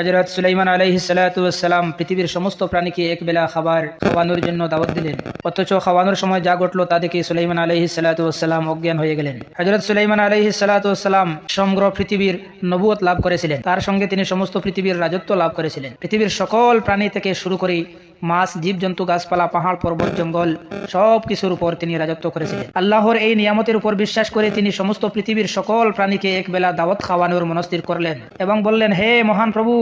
হজরত সুলাইমান আলাইহি সালাতাম পৃথিবীর সমস্ত প্রাণীকে একবেলা খাবার খাওয়ানোর জন্য দাওয়াত দিলেন। অথচ খাওয়ানোর সময় যা ঘটলো তা দেখে সুলাইমান আলাইহি সালাতাম অজ্ঞান হয়ে গেলেন। হজরত সুলাইমান আলাইহি সালাম সমগ্র পৃথিবীর নবুয়ত লাভ করেছিলেন। তার সঙ্গে তিনি সমস্ত পৃথিবীর রাজত্ব লাভ করেছিলেন। পৃথিবীর সকল প্রাণী থেকে শুরু করে মাছ, জীবজন্তু, গাছপালা, পাহাড়, পর্বত, জঙ্গল সব কিছুর উপর তিনি রাজত্ব করেছিলেন। আল্লাহর এই নিয়ামতের উপর বিশ্বাস করে তিনি সমস্ত পৃথিবীর সকল প্রাণীকে একবেলা দাওয়াত খাওয়ানোর মনস্থির করলেন এবং বললেন, হে মহান প্রভু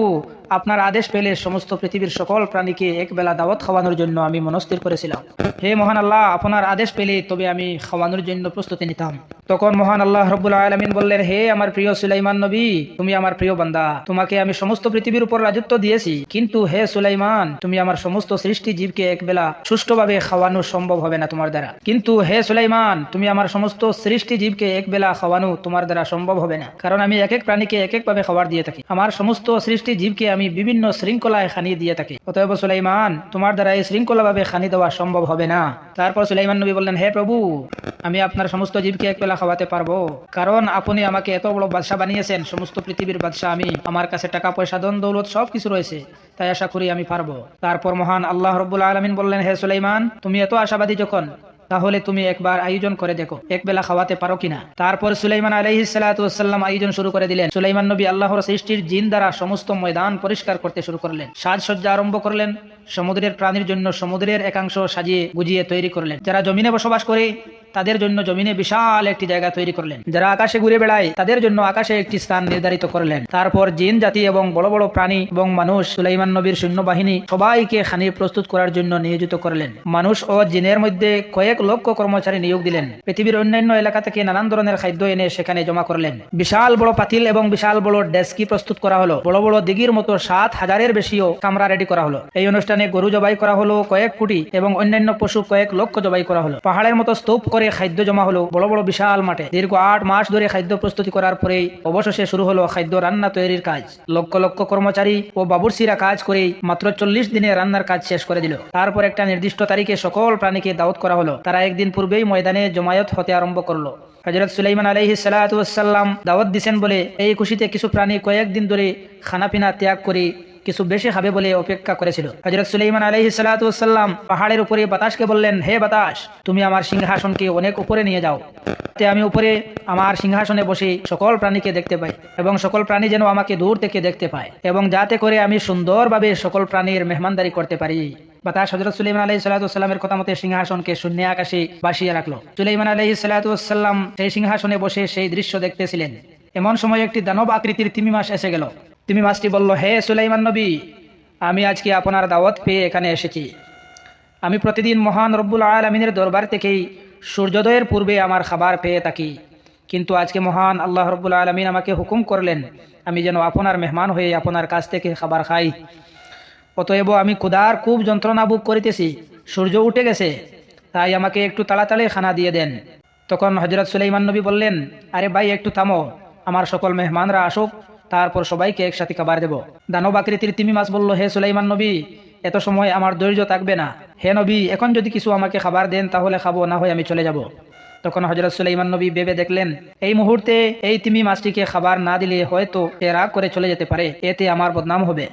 আপনার আদেশ পেলে সমস্ত পৃথিবীর সকল প্রাণীকে একবেলা দাওয়াত খাওয়ানোর জন্য আমি মনস্থির করেছিলাম। হে মহান আল্লাহ, আপনার আদেশ পেলে তবে আমি খাওয়ানোর জন্য প্রস্তুতি নিতাম। তখন মহান আল্লাহ রব্বুল আলমিন বললেন, হে আমার প্রিয় সুলাইমান নবী, তুমি আমার প্রিয় বান্দা। তোমাকে আমি সমস্ত পৃথিবীর উপর রাজত্ব দিয়েছি। কিন্তু হে সুলাইমান, তুমি আমার সমস্ত সৃষ্টি জীবকে একবেলা সুষ্ঠুভাবে খাওয়ানো সম্ভব হবে না তোমার দ্বারা। কিন্তু হে সুলাইমান, তুমি আমার সমস্ত সৃষ্টি জীবকে একবেলা খাওয়ানো তোমার দ্বারা সম্ভব হবে না। কারণ আমি এক এক প্রাণীকে এক একভাবে খাবার দিয়ে থাকি। আমার সমস্ত সৃষ্টি জীবকে আমি বিভিন্ন শৃঙ্খলায় খানি দিয়ে থাকি। অতএব সুলাইমান, তোমার দ্বারা এই শৃঙ্খলাভাবে খানি দেওয়া সম্ভব হবে না। তারপর সুলাইমান নবী বললেন, হে প্রভু, আমি আপনার সমস্ত জীবকে এক বেলা খাওয়াতে পারব। কারণ আপনি আমাকে এত বড় বাদশাহ বানিয়েছেন, সমস্ত পৃথিবীর বাদশাহ আমি। আমার কাছে টাকা, পয়সা দন দৌলত সব কিছু রয়েছে। তাই আশা করি আমি পারব। তারপর মহান আল্লাহ রব্বুল আলমিন বললেন, হে সুলাইমান, তুমি এত আশাবাদী যখন তাহলে তুমি একবার আয়োজন করে দেখো, এক বেলা খাওয়াতে পারো কিনা। তারপর সুলাইমান আলহি সালাতাম আয়োজন শুরু করে দিলেন। সুলাইমান নবী আল্লাহর সৃষ্টির জিন দ্বারা সমস্ত ময়দান পরিষ্কার করতে শুরু করলেন। সাজসজ্জা আরম্ভ করলেন, সমুদ্রের প্রাণীর জন্য সমুদ্রের একাংশ সাজিয়ে গুজিয়ে তৈরি করলেন। যারা জমিনে বসবাস করে তাদের জন্য জমিনে বিশাল একটি জায়গা তৈরি করলেন। যারা আকাশে ঘুরে বেড়ায়, তাদের জন্য আকাশে একটি স্থান নির্ধারিত করলেন। তারপর জিন জাতি এবং বড় বড় প্রাণী এবং মানুষ, সুলাইমান নবীর সৈন্যবাহিনী সবাইকে খানি প্রস্তুত করার জন্য নিয়োজিত করলেন। মানুষ ও জিনের মধ্যে কয়েক লক্ষ কর্মচারী নিয়োগ দিলেন। পৃথিবীর অন্যান্য এলাকা থেকে নানান ধরনের খাদ্য এনে সেখানে জমা করলেন। বিশাল বড় পাতিল এবং বিশাল বড় ডেস্কি প্রস্তুত করা হলো। বড় বড় দিঘির মতো সাত হাজারের বেশিও কামরা রেডি করা হলো। এই অনুষ্ঠানে গরু জবাই করা হলো কয়েক কোটি এবং অন্যান্য পশু কয়েক লক্ষ জবাই করা হলো। পাহাড়ের মতো স্তূপ করে খাদ্য জমা হলো। বড় বড় বিশাল মাঠে। দীর্ঘ আট মাস ধরে খাদ্য প্রস্তুতি করার পরেই অবশেষে শুরু হলো খাদ্য রান্না তৈরির কাজ। লক্ষ লক্ষ কর্মচারী ও বাবুরসিরা কাজ করে মাত্র চল্লিশ দিনে রান্নার কাজ শেষ করে দিল। তারপর একটা নির্দিষ্ট তারিখে সকল প্রাণীকে দাওয়াত করা হলো। তারা একদিন পূর্বেই ময়দানে জমায়েত হতে আরম্ভ করল। হজরত সুলাইমান আলহি সাল্লাম দাওয়াত দিছেন বলে এই খুশিতে কিছু প্রাণী কয়েকদিন ধরে খানাপিনা ত্যাগ করে কিছু বেশি খাবে বলে অপেক্ষা করেছিল। হজরত সুলাইমান আলহি সাল্লাম পাহাড়ের উপরে বাতাসকে বললেন, হে বাতাস, তুমি আমার সিংহাসনকে অনেক উপরে নিয়ে যাও। তে আমি উপরে আমার সিংহাসনে বসে সকল প্রাণীকে দেখতে পাই এবং সকল প্রাণী যেন আমাকে দূর থেকে দেখতে পায় এবং যাতে করে আমি সুন্দরভাবে সকল প্রাণীর মেহমানদারি করতে পারি। বাতাস হজরত সুলাইমান আলহি সাল্লাহামের কথা মতে সিংহাসনকে শূন্য আকাশে বাসিয়ে রাখল। সুলাইমান আলহি সাল্লাহাম সেই সিংহাসনে বসে সেই দৃশ্য দেখতেছিলেন। এমন সময় একটি দানব আকৃতির তিমি মাস এসে গেল। তিমি মাছটি বলল, হে সুলাইমান নবী, আমি আজকে আপনার দাওয়াত পেয়ে এখানে এসেছি। আমি প্রতিদিন মহান রব্বুল আলমিনের দরবার থেকেই সূর্যোদয়ের পূর্বে আমার খাবার পেয়ে থাকি। কিন্তু আজকে মহান আল্লাহ রব্বুল আলমিন আমাকে হুকুম করলেন, আমি যেন আপনার মেহমান হয়ে আপনার কাছ থেকে খাবার খাই। অতএব আমি ক্ষুধার খুব যন্ত্রণা বুক করিতেছি, সূর্য উঠে গেছে, তাই আমাকে একটু তাড়াতাড়ি খানা দিয়ে দেন। তখন হজরত সুলাইমান নবী বললেন, আরে ভাই, একটু থামো, আমার সকল মেহমানরা আসুক তারপর সবাইকে একসাথে খাবার দেব। দানব আকৃতির তিমি মাছ বলল, হে সুলাইমান নবী, এত সময় আমার ধৈর্য থাকবে না। হে নবী, এখন যদি কিছু আমাকে খাবার দেন, তাহলে খাব, না হয় আমি চলে যাব। তখন হজরত সুলাইমান নবী ভেবে দেখলেন, এই মুহূর্তে এই তিমি মাছটিকে খাবার না দিলে হয়তো এ রাগ করে চলে যেতে পারে। এতে আমার বদনাম হবে।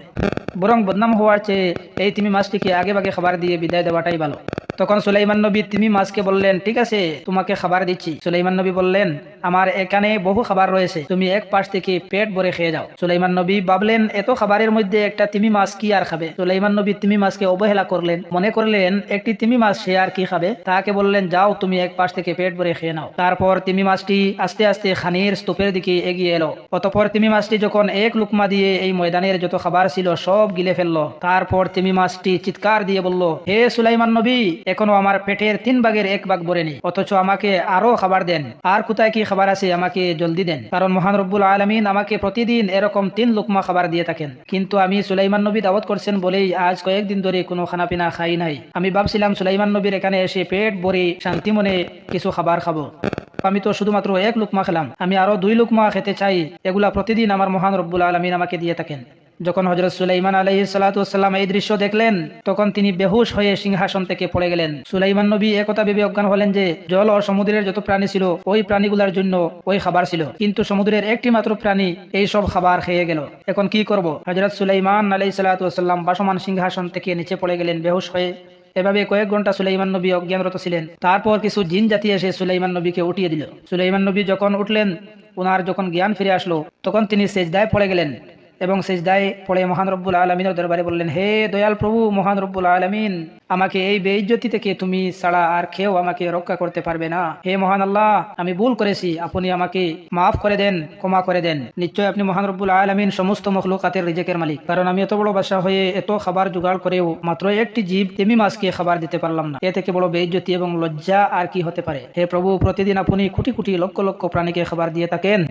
বরং বদনাম হওয়ার চেয়ে এই তিমি মাছটিকে আগে ভাগে খাবার দিয়ে বিদায় দেওয়াটাই ভালো। তখন সুলাইমান নবী তিমি মাছকে বললেন, ঠিক আছে, তোমাকে খাবার দিচ্ছি। সুলাইমান নবী বললেন আমার এখানে বহু খাবার রয়েছে। তুমি এক পাশ থেকে পেট ভরে খেয়ে যাও। সুলাইমান নবী ভাবলেন, এত খাবারের মধ্যে একটা তিমি মাছ কি আর খাবে? সুলাইমান নবী তিমি মাছকে অবহেলা করলেন। মনে করলেন, একটি তিমি মাছ সে আর কি খাবে? তাকে বললেন, যাও, তুমি এক পাশ থেকে পেট ভরে খেয়ে নাও। তারপর তিমি মাছটি আস্তে আস্তে খানির স্তূপের দিকে এগিয়ে এলো। অতপর তিমি মাছটি যখন এক লুকমা দিয়ে এই ময়দানের যত খাবার ছিল সব গিলে ফেলল। তারপর তিমি মাছটি চিৎকার দিয়ে বলল, হে সুলাইমান নবী, এখনও আমার পেটের তিন ভাগের এক ভাগ ভরেনি, অথচ আমাকে আরও খাবার দেন। আর কোথায় কি খাবার আছে, আমাকে জলদি দেন। কারণ মহান রব্বুল আলমিন আমাকে প্রতিদিন এরকম তিন লুকমা খাবার দিয়ে থাকেন। কিন্তু আমি সুলাইমান নবী দাওয়াত করছেন বলেই আজ কয়েকদিন ধরে কোনো খানা পিনা খাই নাই। আমি ভাবছিলাম সুলাইমান নবীর এখানে এসে পেট ভরে শান্তি মনে কিছু খাবার খাব। আমি তো শুধুমাত্র এক লুকমা খেলাম। আমি আরও দুই লুকমা খেতে চাই। এগুলা প্রতিদিন আমার মহান রব্বুল আলমিন আমাকে দিয়ে থাকেন। যখন হজরত সুলাইমান আলহি সাল্লাম এই দৃশ্য দেখলেন, তখন তিনি বেহুশ হয়ে সিংহাসন থেকে পড়ে গেলেন। সুলাইমান নবী একথা ভেবে অজ্ঞান হলেন যে, জল ও সমুদ্রের যত প্রাণী ছিল, ওই প্রাণীগুলোর জন্য ওই খাবার ছিল। কিন্তু সমুদ্রের একটি মাত্র প্রাণী এই সব খাবার খেয়ে গেল। এখন কি করব? হজরত সুলাইমান আলহি সাল্লাম বাসমান সিংহাসন থেকে নিচে পড়ে গেলেন বেহুশ হয়ে। এভাবে কয়েক ঘণ্টা সুলাইমান নবী অজ্ঞানরত ছিলেন। তারপর কিছু জিন জাতি এসে সুলাইমান নবীকে উঠিয়ে দিল। সুলাইমান নবী যখন উঠলেন ওনার যখন জ্ঞান ফিরে আসলো, তখন তিনি সেজদায় পড়ে গেলেন। এবং সেজদায় পড়ে মহান রব্বুল আলমিনের দরবারে বললেন, হে দয়াল প্রভু, মহান রব্বুল আলমিন, আমাকে এই বেইজ্জতি থেকে তুমি ছাড়া আর কেউ আমাকে রক্ষা করতে পারবে না। হে মহান আল্লাহ, আমি ভুল করেছি, আপনি আমাকে মাফ করে দেন, ক্ষমা করে দেন। নিশ্চয় আপনি মহান রব্বুল আলমিন সমস্ত মখলুকাতের রিজেকের মালিক। কারণ আমি এত বড় বাসা হয়ে এত খাবার জোগাড় করেও মাত্র একটি জীব তেমি মাছকে খাবার দিতে পারলাম না। এ থেকে বড় বেইজ্জতি এবং লজ্জা আর কি হতে পারে? হে প্রভু, প্রতিদিন আপনি কোটি কোটি লক্ষ লক্ষ প্রাণীকে খাবার দিয়ে থাকেন।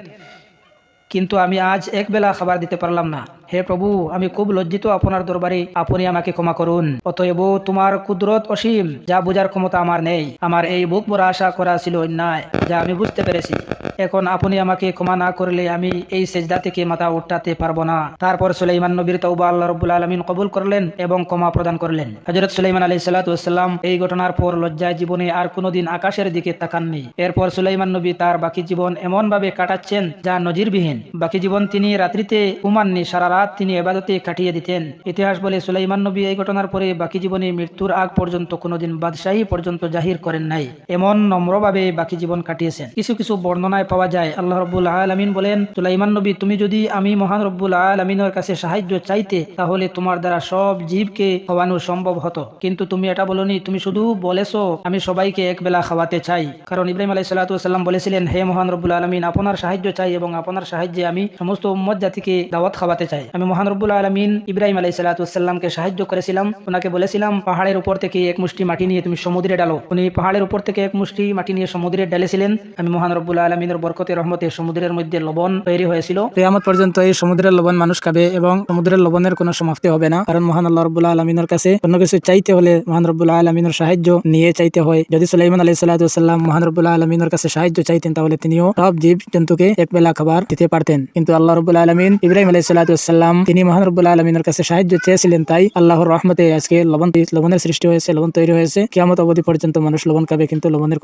কিন্তু আমি আজ একবেলা খাবার দিতে পারলাম না। হে প্রভু, আমি খুব লজ্জিত আপনার দরবারে। আপনি আমাকে ক্ষমা করুন। অতএব তোমার কুদরত অসীম, যা বোঝার ক্ষমতা আমার নেই। আমার এই বুক মোরা আশা করা ছিল অন্যায়, যা আমি বুঝতে পেরেছি। এখন আপনি আমাকে ক্ষমা না করলে আমি এই সেজদা থেকে মাথা উঠাতে পারব না। তারপর সুলাইমান নবীর তৌবা আল্লাহ রব্বুল আলমিন কবুল করলেন এবং ক্ষমা প্রদান করলেন। হজরত সুলাইমান আলী সাল্লাতাম এই ঘটনার পর লজ্জায় জীবনে আর কোনোদিন আকাশের দিকে তাকাননি। এরপর সুলাইমান নবী তার বাকি জীবন এমন ভাবে কাটাচ্ছেন যা নজিরবিহীন। বাকি জীবন তিনি রাত্রিতে ঘুমাননি, সারা রাত তিনি এবাদতে কাটিয়ে দিতেন। ইতিহাস বলে সুলাইমান নবী এই ঘটনার পরে বাকি জীবনে মৃত্যুর আগ পর্যন্ত কোনোদিন বাদশাহী পর্যন্ত জাহির করেন নাই। এমন নম্রভাবে বাকি জীবন কাটিয়েছেন। কিছু কিছু বর্ণনায় পাওয়া যায়, আল্লাহ রব্বুল আলমিন বলেন, সুলাইমান নবী, তুমি যদি আমি মহান রব্বুল আলমিনের কাছে সাহায্য চাইতে, তাহলে তোমার দ্বারা সব জীবকে খাওয়ানো সম্ভব হতো। কিন্তু তুমি এটা বলনি, তুমি শুধু বলেছ, আমি সবাইকে এক বেলা খাওয়াতে চাই। কারণ ইব্রাহিম আলাই সাল্লাম বলেছিলেন, হে মহান রব্বুল আলমিন, আপনার সাহায্য চাই এবং আপনার সাহায্যে আমি সমস্ত উম্মত জাতিকে দাওয়াত খাওয়াতে চাই। আমি মহান রব্বুল আলমিন ইব্রাহিম আলাই সাল্লাতামকে সাহায্য করেছিলাম। ওনাকে বলেছিলাম, পাহাড়ের উপর থেকে এক মুষ্টি মাটি নিয়ে তুমি সমুদ্রে ডালো। উনি পাহাড়ের উপর থেকে এক মুষ্টি মাটি নিয়ে সমুদ্রে ডালেছিলেন। আমি মহান রব্বুল আলমিনের বরকতে রহমতে সমুদ্রের মধ্যে লবণ তৈরি হয়েছিল। কেয়ামত পর্যন্ত এই সমুদ্রের লবণ মানুষ খাবে এবং সমুদ্রের লবণের কোনো সমাপ্তি হবে না। কারণ মহান আল্লাহ রব্বুল্লাহ আলমিনের কাছে অন্য কিছু চাইতে হলে মহান রব্বুল্লাহ আলমিনের সাহায্য নিয়ে চাইতে হয়। যদি সুলাইমান আলাই সাল্লাহাম মহান রব্বুল্লাহ আলমিনের কাছে সাহায্য চাইতেন, তাহলে তিনিও সব জীব জন্তুকে এক বেলা খাবার দিতে পারতেন। কিন্তু আল্লাহ রব্বুল্লাহ আলমিন ইব্রাহিম আলাই সাল্লাহাম তিনি মহান রব্বুল্লাহ আলমিনের কাছে সাহায্য চেয়েছিলেন, তাই আল্লাহর রহমতে আজকে লবণ লবণের সৃষ্টি হয়েছে, লবণ তৈরি হয়েছে। কেমত অবধি পর্যন্ত মানুষ লবণ খাবে, কিন্তু লবণের